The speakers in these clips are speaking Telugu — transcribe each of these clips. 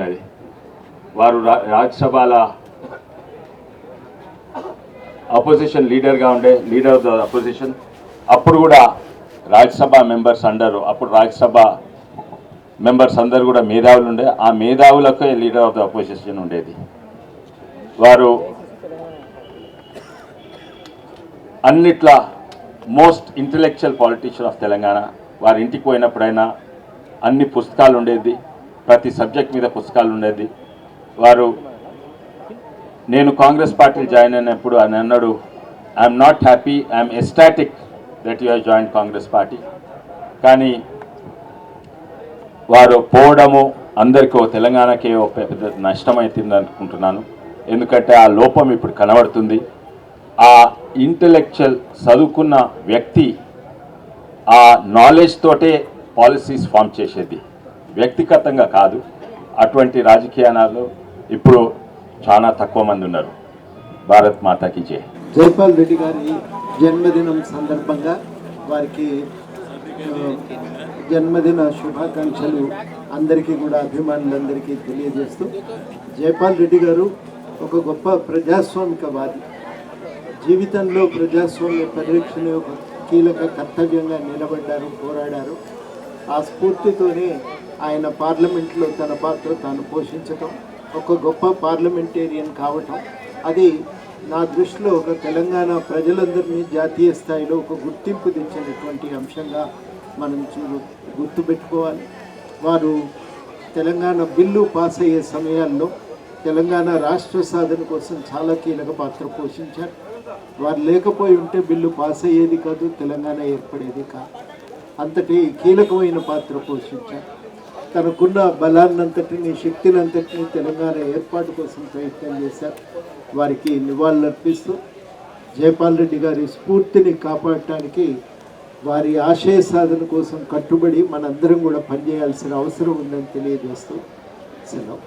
ఉన్నది వారు రా- రాజ్యసభల అపోజిషన్ లీడర్గా ఉండే లీడర్ ఆఫ్ ద అపోజిషన్ అప్పుడు కూడా రాజ్యసభ మెంబర్స్ అండరు అప్పుడు రాజ్యసభ మెంబర్స్ అందరు కూడా మేధావులు ఉండే ఆ మేధావులకే లీడర్ ఆఫ్ ద అపోజిషన్ ఉండేది. వారు అన్నిట్లా most intellectual politician of Telangana. వారి ఇంటికి పోయినప్పుడైనా అన్ని పుస్తకాలు ఉండేది. ప్రతి సబ్జెక్ట్ మీద పుస్తకాలు ఉండేది. వారు నేను కాంగ్రెస్ పార్టీ జాయిన్ అయినప్పుడు అని అన్నాడు I'm not happy I'm ecstatic that you join Congress party. కానీ వారు పోవడము అందరికీ తెలంగాణకే ఒక పెద్ద నష్టం అవుతుంది అనుకుంటున్నాను. ఎందుకంటే ఆ లోపం ఇప్పుడు కనబడుతుంది. ఆ ఇంటలెక్చువల్ చదువుకున్న వ్యక్తి ఆ నాలెడ్జ్ తోటే పాలసీస్ ఫామ్ చేసేది. వ్యక్తిగతంగా కాదు అటువంటి రాజకీయాలలో ఇప్పుడు చాలా తక్కువ మంది ఉన్నారు. భారత్ మాతాకి జై. జైపాల్ రెడ్డి గారి జన్మదినం సందర్భంగా వారికి జన్మదిన శుభాకాంక్షలు అందరికీ కూడా అభిమానులందరికీ తెలియజేస్తూ జైపాల్ రెడ్డి గారు ఒక గొప్ప ప్రజాస్వామికవాది. జీవితంలో ప్రజాస్వామ్య పరిరక్షణ ఒక కీలక కర్తవ్యంగా నిలబడ్డారు పోరాడారు. ఆ స్ఫూర్తితోనే ఆయన పార్లమెంట్లో తన పాత్ర తాను పోషించటం ఒక గొప్ప పార్లమెంటేరియన్ కావటం అది నా దృష్టిలో ఒక తెలంగాణ ప్రజలందరినీ జాతీయ స్థాయిలో ఒక గుర్తింపు తెచ్చినటువంటి అంశంగా మనం చూ గుర్తుపెట్టుకోవాలి. వారు తెలంగాణ బిల్లు పాస్ అయ్యే సమయాల్లో తెలంగాణ రాష్ట్ర సాధన కోసం చాలా కీలక పాత్ర పోషించారు. వారు లేకపోయి ఉంటే బిల్లు పాస్ అయ్యేది కాదు తెలంగాణ ఏర్పడేది కాదు. అంతటి కీలకమైన పాత్ర పోషించారు. తనకున్న బలాన్నంతటిని శక్తినంతటిని తెలంగాణ ఏర్పాటు కోసం ప్రయత్నం చేశారు. వారికి నివాళులర్పిస్తూ జయపాల్ రెడ్డి గారి స్ఫూర్తిని కాపాడటానికి వారి ఆశయ సాధన కోసం కట్టుబడి మనందరం కూడా పనిచేయాల్సిన అవసరం ఉందని తెలియజేస్తూ సెలవు.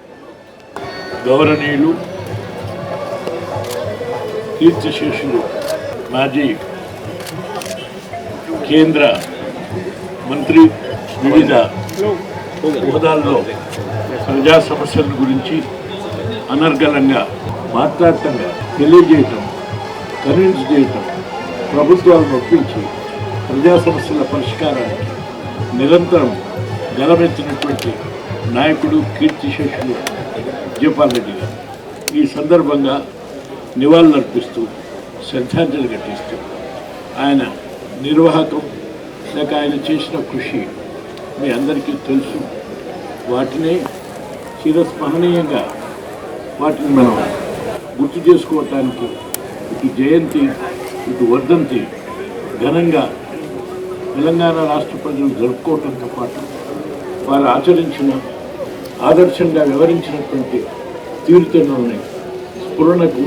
గౌరవనీయులు కీర్తిశేషులు మాజీ కేంద్ర మంత్రి వివిధ హోదాల్లో ప్రజా సమస్యల గురించి అనర్గళంగా మాట్లాడటం తెలియజేయటం కన్విన్స్ చేయటం ప్రభుత్వాలను ఒప్పించి ప్రజా సమస్యల పరిష్కారానికి నిరంతరం గలమెత్తినటువంటి నాయకుడు కీర్తిశేషులు జయపాల్ రెడ్డి గారు. ఈ సందర్భంగా నివాళులర్పిస్తూ శ్రద్ధాంజలి ఘటిస్తూ ఆయన నిర్వాహకం లేక ఆయన చేసిన కృషి మీ అందరికీ తెలుసు. వాటిని చిరస్మరణీయంగా వాటిని మనం గుర్తు చేసుకోవటానికి ఇటు జయంతి ఇటు వర్ధంతి ఘనంగా తెలంగాణ రాష్ట్ర ప్రజలు జరుపుకోవటంతో పాటు వారు ఆచరించిన ఆదర్శంగా వివరించినటువంటి తీరుతెన్నుల్ని స్ఫురణకు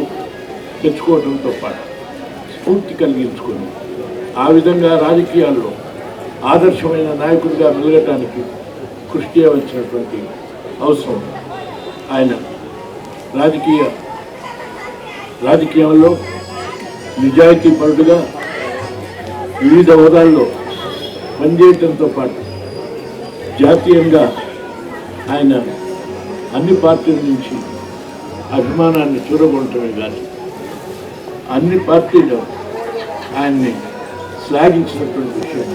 తెచ్చుకోవడంతో పాటు స్ఫూర్తి కలిగించుకొని ఆ విధంగా రాజకీయాల్లో ఆదర్శమైన నాయకుడిగా మెలగటానికి కృషి చేయవలసినటువంటి అవసరం ఆయన రాజకీయ రాజకీయంలో నిజాయితీ పరుడుగా వివిధ హోదాల్లో పనిచేయటంతో పాటు జాతీయంగా ఆయన అన్ని పార్టీల నుంచి అభిమానాన్ని చూరగొనటమే కాదు అన్ని పార్టీలు ఆయన్ని శ్లాఘించినటువంటి విషయం.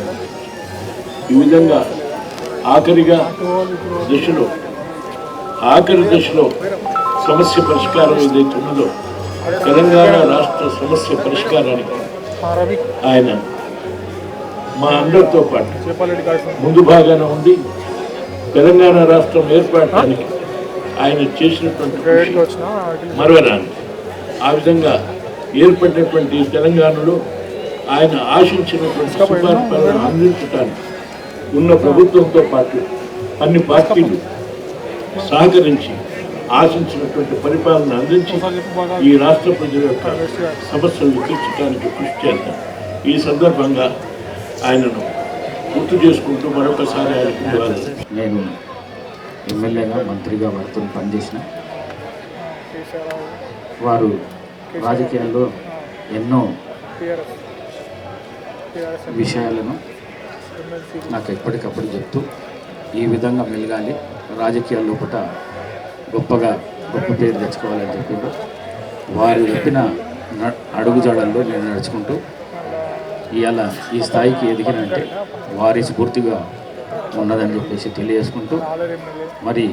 ఈ విధంగా ఆఖరిగా దశలో ఆఖరి దశలో సమస్య పరిష్కారం ఏదైతే ఉన్నదో తెలంగాణ రాష్ట్ర సమస్య పరిష్కారానికి ఆయన మా అందరితో పాటు ముందు భాగాన ఉండి తెలంగాణ రాష్ట్రం ఏర్పడటానికి ఆయన చేసినటువంటి కృషి మరవరాని ఆ విధంగా ఏర్పడినటువంటి తెలంగాణలో ఆయన ఆశించినటువంటి సుపరిపాలన అందించడానికి ఉన్న ప్రభుత్వంతో పాటు అన్ని పార్టీలు సహకరించి ఆశించినటువంటి పరిపాలన అందించి ఈ రాష్ట్ర ప్రజల యొక్క సమస్యలను తీర్చడానికి కృషి చేద్దాం. ఈ సందర్భంగా ఆయనను గుర్తు చేసుకుంటూ మరొకసారి ఆయనకు నేను ఎమ్మెల్యేగా మంత్రిగా వారితో పనిచేసిన వారు రాజకీయాల్లో ఎన్నో విషయాలను నాకు ఎప్పటికప్పుడు చెప్తూ ఈ విధంగా మెలగాలి రాజకీయ లోపల గొప్పగా గొప్ప పేరు తెచ్చుకోవాలని చెప్పిండు. వారు చెప్పిన న- అడుగుజాడల్లో నేను నడుచుకుంటూ ఇవాళ ఈ స్థాయికి ఎదిగినంటే వారి స్ఫూర్తిగా ఉన్నదని చెప్పేసి తెలియజేసుకుంటూ మరి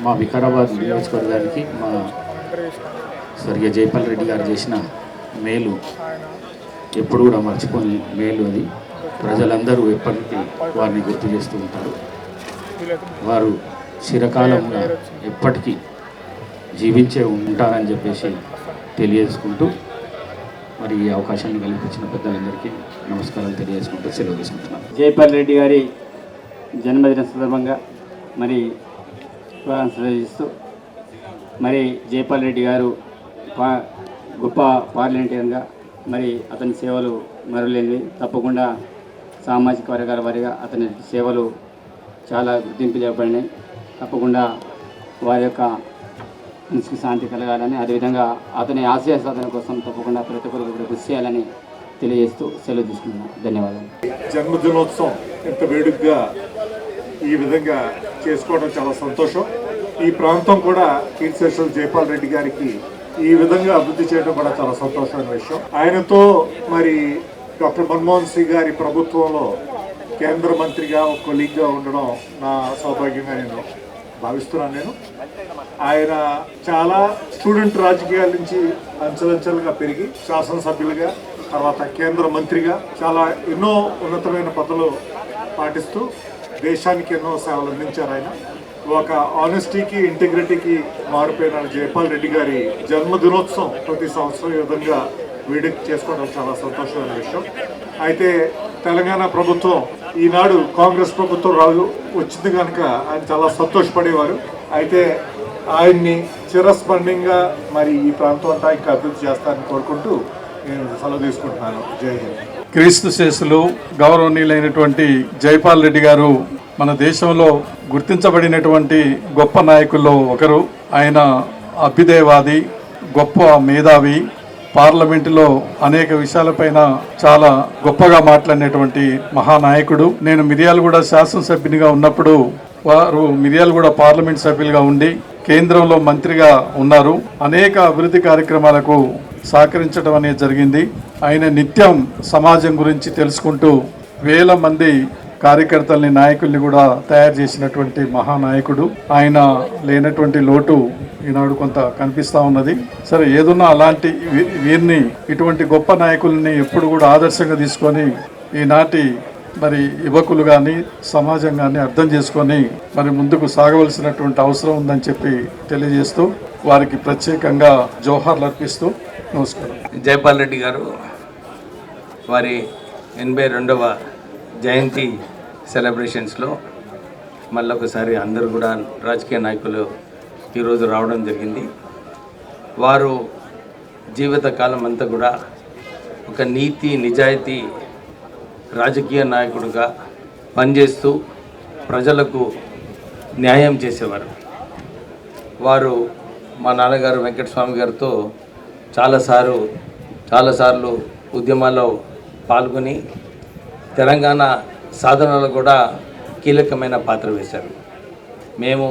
మా వికారాబాద్ నియోజకవర్గానికి మా స్వర్గీయ జైపాల్ రెడ్డి గారు చేసిన మేలు ఎప్పుడు కూడా మర్చిపోని మేలు అది. ప్రజలందరూ ఎప్పటికీ వారిని గుర్తు చేస్తూ ఉంటారు. వారు చిరకాలంగా ఎప్పటికీ జీవించే ఉంటారని చెప్పేసి తెలియజేసుకుంటూ మరి ఈ అవకాశాన్ని కల్పించిన పెద్దలందరికీ నమస్కారాలు తెలియజేసుకుంటూ సెలవు తీసుకుంటున్నాను. జైపాల్ రెడ్డి గారి జన్మదిన సందర్భంగా మరి శుభాకాంక్షలు మరి జైపాల్ రెడ్డి గారు పా గొప్ప పార్లమెంటేరియన్గా మరి అతని సేవలు మరలేనివి తప్పకుండా సామాజిక వర్గాల వారిగా అతని సేవలు చాలా గుర్తింపు చేయబడినాయి తప్పకుండా వారి యొక్క మనసుకి శాంతి కలగాలని అదేవిధంగా అతని ఆశయ సాధన కోసం తప్పకుండా ప్రతి ఒక్కరు కూడా కృషి చేయాలని తెలియజేస్తూ సెలవు తీసుకున్నాను ధన్యవాదాలు. జన్మదినోత్సవం ఇంత వేడుకగా ఈ విధంగా చేసుకోవడం చాలా సంతోషం. ఈ ప్రాంతం కూడా కీర్తిశేషులు జైపాల్ రెడ్డి గారికి ఈ విధంగా అభివృద్ధి చేయడం కూడా చాలా సంతోషమైన విషయం. ఆయనతో మరి డాక్టర్ మన్మోహన్ సింగ్ గారి ప్రభుత్వంలో కేంద్ర మంత్రిగా ఒక కొలీగ్గా ఉండడం నా సౌభాగ్యంగా నేను భావిస్తున్నాను నేను. ఆయన చాలా స్టూడెంట్ రాజకీయాల నుంచి అంచెలంచెలుగా పెరిగి శాసనసభ్యులుగా తర్వాత కేంద్ర మంత్రిగా చాలా ఎన్నో ఉన్నతమైన పదవులు పాటిస్తూ దేశానికి ఎన్నో సేవలు అందించారు ఆయన. ఒక ఆనెస్టీకి ఇంటిగ్రిటీకి మారిపోయిన జైపాల్ రెడ్డి గారి జన్మదినోత్సవం ప్రతి సంవత్సరం ఈ విధంగా వేడుక చేసుకోవడం చాలా సంతోషమైన విషయం. అయితే తెలంగాణ ప్రభుత్వం ఈనాడు కాంగ్రెస్ ప్రభుత్వం రాజు వచ్చింది కనుక ఆయన చాలా సంతోషపడేవారు. అయితే ఆయన్ని చిరస్మరణీయంగా మరి ఈ ప్రాంతం అంతా ఇంకా అభివృద్ధి చేస్తారని కోరుకుంటూ నేను సెలవు తీసుకుంటున్నాను. జై హింద్. క్రీస్తు శేషులు గౌరవనీయులైనటువంటి జైపాల్ రెడ్డి గారు మన దేశంలో గుర్తించబడినటువంటి గొప్ప నాయకుల్లో ఒకరు. ఆయన అభ్యుదయవాది గొప్ప మేధావి పార్లమెంటులో అనేక విషయాలపైన చాలా గొప్పగా మాట్లాడినటువంటి మహానాయకుడు. నేను మిర్యాలగూడ శాసనసభ్యునిగా ఉన్నప్పుడు వారు మిర్యాలగూడ పార్లమెంట్ సభ్యులుగా ఉండి కేంద్రంలో మంత్రిగా ఉన్నారు. అనేక అభివృద్ధి కార్యక్రమాలకు సహకరించడం అనేది జరిగింది. ఆయన నిత్యం సమాజం గురించి తెలుసుకుంటూ వేల మంది కార్యకర్తల్ని నాయకుల్ని కూడా తయారు చేసినటువంటి మహానాయకుడు. ఆయన లేనటువంటి లోటు ఈనాడు కొంత కనిపిస్తూ ఉన్నది. సరే ఏదున్నా అలాంటి వీ- వీరిని ఇటువంటి గొప్ప నాయకుల్ని ఎప్పుడు కూడా ఆదర్శంగా తీసుకొని ఈనాటి మరి యువకులు కానీ సమాజం కానీ అర్థం చేసుకొని మరి ముందుకు సాగవలసినటువంటి అవసరం ఉందని చెప్పి తెలియజేస్తూ వారికి ప్రత్యేకంగా జోహార్లు అర్పిస్తూ నమస్కారం. జైపాల్ రెడ్డి గారు వారి ఎనభై రెండవ జయంతి సెలబ్రేషన్స్లో మళ్ళొకసారి అందరూ కూడా రాజకీయ నాయకులు ఈరోజు రావడం జరిగింది. వారు జీవితకాలం అంతా కూడా ఒక నీతి నిజాయితీ రాజకీయ నాయకుడుగా పనిచేస్తూ ప్రజలకు న్యాయం చేసేవారు. వారు మా నాన్నగారు వెంకటస్వామి గారితో చాలాసార్లు చాలాసార్లు ఉద్యమాల్లో పాల్గొని తెలంగాణ సాధనలో కూడా కీలకమైన పాత్ర వేశారు. మేము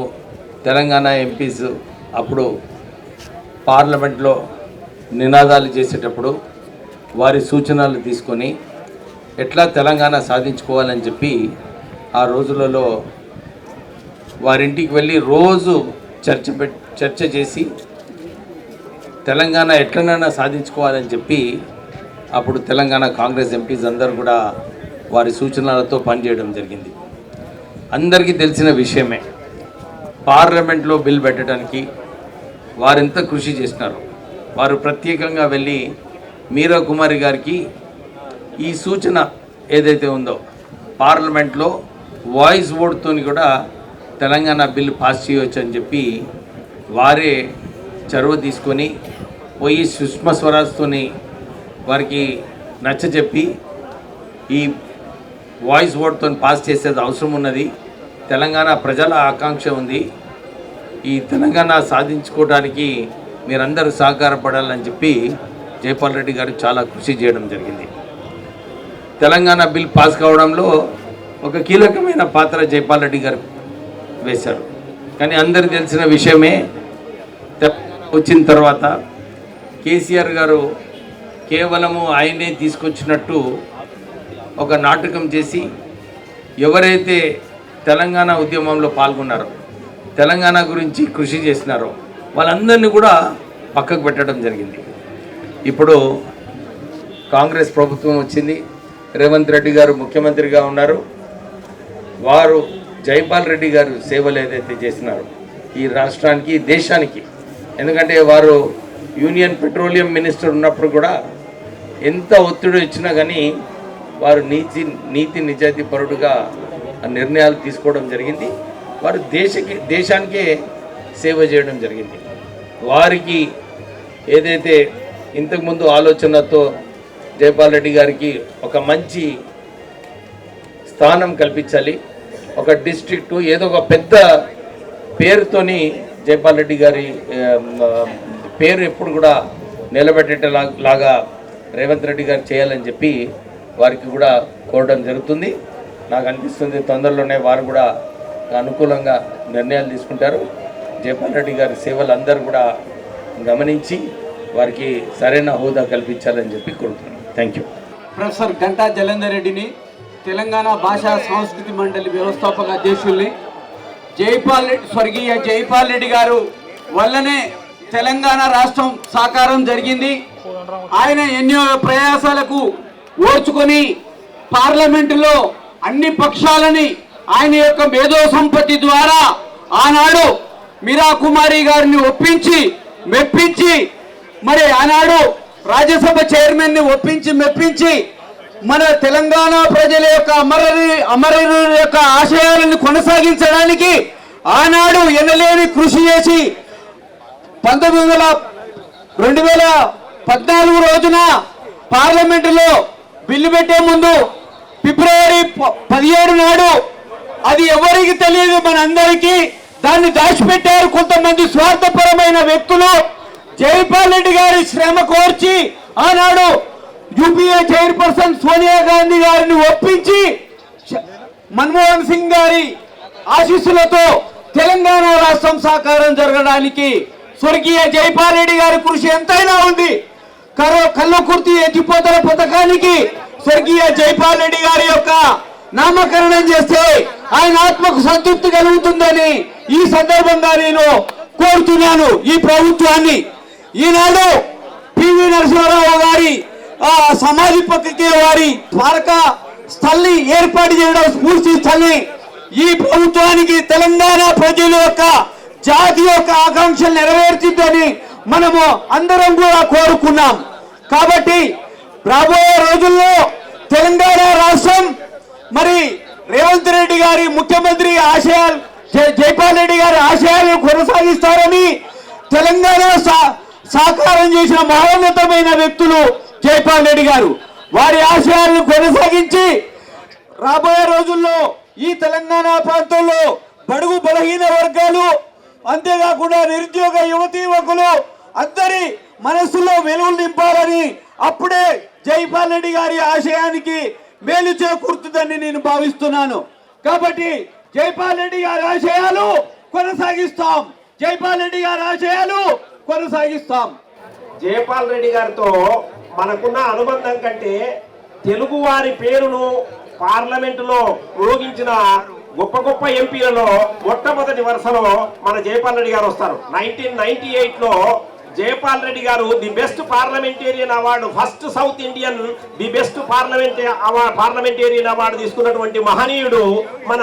తెలంగాణ ఎంపీస్ అప్పుడు పార్లమెంట్లో నినాదాలు చేసేటప్పుడు వారి సూచనలు తీసుకొని ఎట్లా తెలంగాణ సాధించుకోవాలని చెప్పి ఆ రోజులలో వారింటికి వెళ్ళి రోజు చర్చ పెట్ చర్చ చేసి తెలంగాణ ఎట్లనైనా సాధించుకోవాలని చెప్పి అప్పుడు తెలంగాణ కాంగ్రెస్ ఎంపీస్ అందరూ కూడా వారి సూచనలతో పనిచేయడం జరిగింది. అందరికీ తెలిసిన విషయమే పార్లమెంట్లో బిల్ పెట్టడానికి వారెంత కృషి చేసినారు. వారు ప్రత్యేకంగా వెళ్ళి మీరా కుమారి గారికి ఈ సూచన ఏదైతే ఉందో పార్లమెంట్లో వాయిస్ ఓట్తో కూడా తెలంగాణ బిల్లు పాస్ చేయవచ్చు అని చెప్పి వారే చొరవ తీసుకొని పోయి సుష్మా స్వరాజ్తోని వారికి నచ్చజెప్పి ఈ వాయిస్ ఓట్తో పాస్ చేసేది అవసరం ఉన్నది. తెలంగాణ ప్రజల ఆకాంక్ష ఉంది. ఈ తెలంగాణ సాధించుకోవడానికి మీరందరూ సహకారపడాలని చెప్పి జైపాల్ రెడ్డి గారు చాలా కృషి చేయడం జరిగింది. తెలంగాణ బిల్ పాస్ కావడంలో ఒక కీలకమైన పాత్ర జైపాల్ రెడ్డి గారు వేశారు. కానీ అందరికీ తెలిసిన విషయమే వచ్చిన తర్వాత కేసీఆర్ గారు కేవలము ఆయనే తీసుకొచ్చినట్టు ఒక నాటకం చేసి ఎవరైతే తెలంగాణ ఉద్యమంలో పాల్గొన్నారో తెలంగాణ గురించి కృషి చేసినారో వాళ్ళందరినీ కూడా పక్కకు పెట్టడం జరిగింది. ఇప్పుడు కాంగ్రెస్ ప్రభుత్వం వచ్చింది. రేవంత్ రెడ్డి గారు ముఖ్యమంత్రిగా ఉన్నారు. వారు జైపాల్ రెడ్డి గారు సేవలు ఏదైతే చేసినారో ఈ రాష్ట్రానికి దేశానికి ఎందుకంటే వారు యూనియన్ పెట్రోలియం మినిస్టర్ ఉన్నప్పుడు కూడా ఎంత ఒత్తిడి ఇచ్చినా కానీ వారు నీతి నీతి నిజాయితీ పరుడుగా నిర్ణయాలు తీసుకోవడం జరిగింది. వారు దేశకి దేశానికే సేవ చేయడం జరిగింది. వారికి ఏదైతే ఇంతకుముందు ఆలోచనతో జైపాల్ రెడ్డి గారికి ఒక మంచి స్థానం కల్పించాలి ఒక డిస్ట్రిక్ట్ ఏదో ఒక పెద్ద పేరుతోని జైపాల్ రెడ్డి గారి పేరు ఎప్పుడు కూడా నిలబెట్టేటలా లాగా రేవంత్ రెడ్డి గారు చేయాలని చెప్పి వారికి కూడా కోరడం జరుగుతుంది. నాకు అనిపిస్తుంది తొందరలోనే వారు కూడా అనుకూలంగా నిర్ణయాలు తీసుకుంటారు. జైపాల్ రెడ్డి గారి సేవలు అందరూ కూడా గమనించి వారికి సరైన హోదా కల్పించాలని చెప్పి కోరుతున్నాను. Thank you professor Ganta Jalandhar రెడ్డిని తెలంగాణ భాషా సంస్కృతి మండలి వ్యవస్థాపక అధ్యక్షుల్ని జైపాల్ రెడ్డి స్వర్గీయ జైపాల్ రెడ్డి గారు వల్లనే తెలంగాణ రాష్ట్రం సాకారం జరిగింది. ఆయన ఎన్నో ప్రయాసాలకు ఓర్చుకొని పార్లమెంటులో అన్ని పక్షాలని ఆయన యొక్క మేధో సంపత్తి ద్వారా ఆనాడు మీరా కుమారి గారిని ఒప్పించి మెప్పించి మరి ఆనాడు రాజ్యసభ చైర్మన్ని ఒప్పించి మెప్పించి మన తెలంగాణ ప్రజల యొక్క అమరరి అమరవీరుల యొక్క ఆశయాలను కొనసాగించడానికి ఆనాడు ఎనలేని కృషి చేసి పంతొమ్మిది వందల రెండు వేల పద్నాలుగు రోజున పార్లమెంటులో బిల్లు పెట్టే ముందు ఫిబ్రవరి ప- పదిహేడు నాడు అది ఎవరికి తెలియదు మనందరికీ. దాన్ని దాచిపెట్టారు కొంతమంది స్వార్థపరమైన వ్యక్తులు. జైపాల్ రెడ్డి గారి శ్రమ కోర్చి ఆనాడు యూపీఏ చైర్పర్సన్ సోనియా గాంధీ గారిని ఒప్పించి మన్మోహన్ సింగ్ గారి ఆశీస్సులతో తెలంగాణ రాష్ట్రం సాకారం జరగడానికి స్వర్గీయ జైపాల్ రెడ్డి గారి కృషి ఎంతైనా ఉంది. కరో కల్లకుర్తి ఎత్తిపోతల పథకానికి స్వర్గీయ జైపాల్ రెడ్డి గారి యొక్క నామకరణం చేస్తే ఆయన ఆత్మకు సంతృప్తి కలుగుతుందని ఈ సందర్భంగా నేను కోరుతున్నాను ఈ ప్రభుత్వాన్ని. ఈనాడు పివి నరసింహారావు గారి సమాధి పక్కకే వారి స్మారక స్థల్ని ఏర్పాటు చేయడం స్ఫూర్తి స్థల్ని ఈ ప్రభుత్వానికి తెలంగాణ ప్రజల యొక్క జాతి యొక్క ఆకాంక్షలు నెరవేర్చిందని మనము అందరం కూడా కోరుకున్నాం. కాబట్టి రాబోయే రోజుల్లో తెలంగాణ రాష్ట్రం మరి రేవంత్ రెడ్డి గారి ముఖ్యమంత్రి ఆశయాలు జైపాల్ రెడ్డి గారి ఆశయాలు కొనసాగిస్తారని తెలంగాణ సా- సాకారం చేసిన మహోన్నతమైన వ్యక్తులు జైపాల్ రెడ్డి గారు. వారి ఆశయాలను కొనసాగించి రాబోయే రోజుల్లో ఈ తెలంగాణ ప్రాంతంలో బడుగు బలహీన వర్గాలు అంతేకాకుండా నిరుద్యోగ యువతీ యువకులు అందరి మనస్సులో వెలుగులు నింపాలని అప్పుడే జైపాల్ రెడ్డి గారి ఆశయానికి మేలు చేకూరుతుందని నేను భావిస్తున్నాను. కాబట్టి జైపాల్ రెడ్డి గారి ఆశయాలు కొనసాగిస్తాం. జైపాల్ రెడ్డి గారి ఆశయాలు కొనసాగిస్తాం. జైపాల్ రెడ్డి గారితో మనకున్న అనుబంధం కంటే తెలుగు వారి పేరును పార్లమెంటులో మ్రోగించిన గొప్ప గొప్ప ఎంపీలలో మొట్టమొదటి వరుసలో మన జైపాల్ రెడ్డి గారు వస్తారు. నైన్టీన్ నైన్టీ ఎయిట్లో Jaipal Reddy garu the best parliamentarian award first South Indian the best parliament award parliamentarian award తీసుకున్నటువంటి మహనీయుడు మన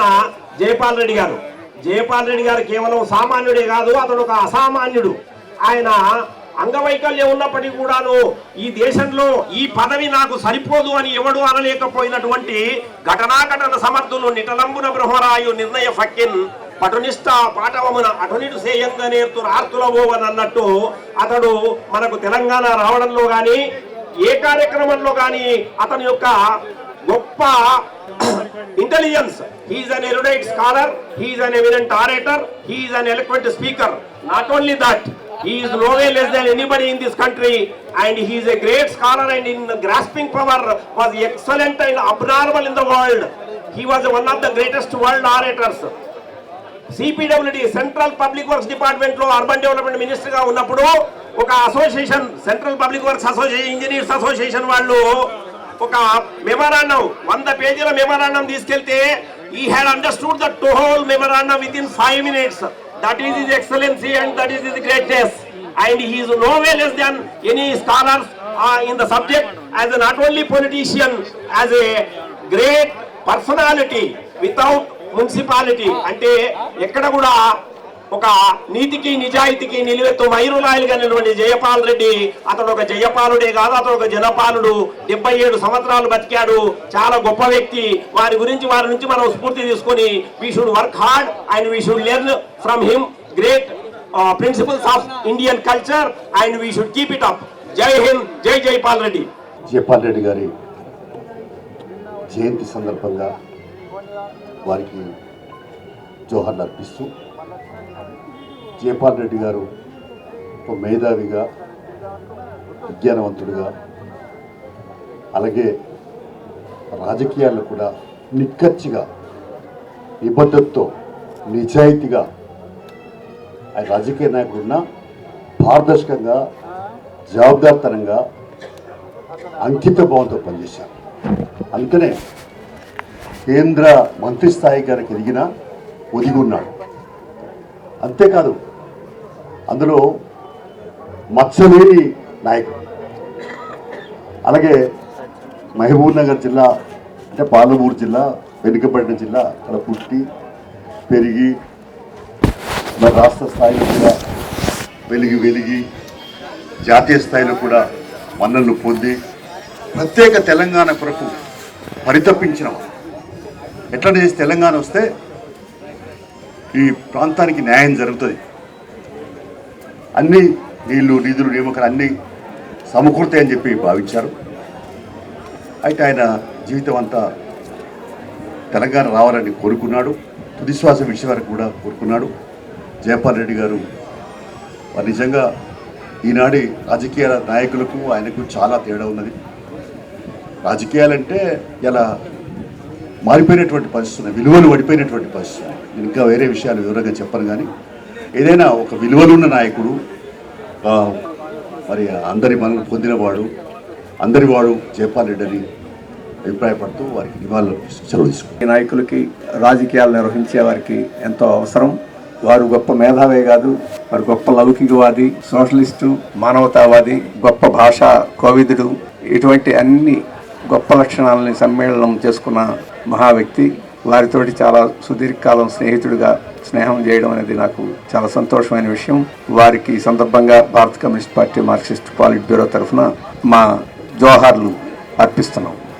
జయపాల్ రెడ్డి గారు. జయపాల్ రెడ్డి గారు కేవలం సామాన్యుడే కాదు అతడు ఒక అసామాన్యుడు. ఆయన అంగవైకల్యం ఉన్నప్పటికీ కూడాను ఈ దేశంలో ఈ పదవి నాకు సరిపోదు అని ఎవడు అనలేకపోయినటువంటి ఘటనాఘటన సమర్థులు నిటలంబున బృహరాయు నిర్ణయ ఫక్కిన్ పఠనిష్ట పాఠవమున అటునిటు సేయంగా నేర్తున్న ఆర్తులవోవని అన్నట్టు అతడు మనకు తెలంగాణ రావడంలో కానీ ఏ కార్యక్రమంలో కానీ అతని యొక్క గొప్ప intelligence he's an erudite scholar he's an evident orator he's an eloquent speaker not only that he's no less than anybody in this country and he's a great scholar and in grasping power was excellent and abnormal in the world he was one of the greatest world orators CPWD central public works డిపార్ట్మెంట్లో అర్బన్ డెవలప్మెంట్ మినిస్టర్గా ఉన్నప్పుడు ఒక association central public works association engineers association వాళ్ళు ఒక మెమరాండం వంద పేజీల మెమరాండం తీసుకెళ్తే he had understood the to whole memorandum within five minutes that is his excellency and that is his greatness and he's no way less than any scholars in the subject as not only politician as a great personality without municipality అంటే ఎక్కడ కూడా ఒక నీతికి నిజాయితీకి నిలువెత్తు మైరులాయలుగా నిలవండి జయపాల్ రెడ్డి అతడు ఒక జయపాలుడే కాదు అతడు ఒక జనపాలుడు. డెబ్బై ఏడు సంవత్సరాలు బతికాడు. చాలా గొప్ప వ్యక్తి. వారి గురించి వారి నుంచి మనం స్ఫూర్తి తీసుకొని we should work hard and we should learn from him great principles of Indian culture and we should keep it up Jai Hind Jai Jaipal Reddy. Jaipal Reddy గారి జయంతి సందర్భంగా వారికి జోహర్లు అర్పిస్తూ జయపాల్ రెడ్డి గారు ఒక మేధావిగా విజ్ఞానవంతుడిగా అలాగే రాజకీయాల్లో కూడా నిక్కచ్చిగా నిబద్ధతతో నిజాయితీగా ఆయన రాజకీయ నాయకుడున్నా పారదర్శకంగా జవాబుదారితనంగా అంకిత భావంతో పనిచేశారు. అందుకనే కేంద్ర మంత్రి స్థాయి గారికి ఎదిగిన ఒదిగున్నాడు అంతేకాదు అందులో మత్సలేని నాయకుడు అలాగే మహబూబ్ నగర్ జిల్లా అంటే పాలమూరు జిల్లా వెనుకబడిన జిల్లా అక్కడ పుట్టి పెరిగి మరి రాష్ట్ర స్థాయిలో కూడా వెలిగి వెలిగి జాతీయ స్థాయిలో కూడా మన్నలు పొంది ప్రత్యేక తెలంగాణ కొరకు పరితపించిన ఎట్లా చేసి తెలంగాణ వస్తే ఈ ప్రాంతానికి న్యాయం జరుగుతుంది. అన్ని నీళ్ళు నిధులు నియమకాలు అన్నీ సమకూర్తాయని చెప్పి భావించారు. అయితే ఆయన జీవితం అంతా తెలంగాణ రావాలని కోరుకున్నాడు. తుదిశ్వాస విషయం వరకు కూడా కోరుకున్నాడు. జయపాల్ రెడ్డి గారు వారు నిజంగా ఈనాడి రాజకీయ నాయకులకు ఆయనకు చాలా తేడా ఉన్నది. రాజకీయాలంటే ఇలా మారిపోయినటువంటి పరిస్థితులు విలువలు పడిపోయినటువంటి పరిస్థితులు. ఇంకా వేరే విషయాలు వివరంగా చెప్పను కానీ ఏదైనా ఒక విలువలున్న నాయకుడు మరి అందరి మనం పొందినవాడు అందరి వాడు జయపాల్ రెడ్డి అని అభిప్రాయపడుతూ వారికి నివాళులు సెలవు తీసుకుంటారు ఈ నాయకులకి రాజకీయాలు నిర్వహించే వారికి ఎంతో అవసరం. వారు గొప్ప మేధావే కాదు వారు గొప్ప లౌకికవాది సోషలిస్టు మానవతావాది గొప్ప భాషా కోవిదుడు ఇటువంటి అన్ని గొప్ప లక్షణాలని సమ్మేళనం చేసుకున్న మహా వ్యక్తి. వారితోటి చాలా సుదీర్ఘకాలం స్నేహితుడిగా స్నేహం చేయడం అనేది నాకు చాలా సంతోషమైన విషయం. వారికి ఈ సందర్భంగా భారత communist party Marxist politburo తరఫున మా జోహార్లు అర్పిస్తున్నాం.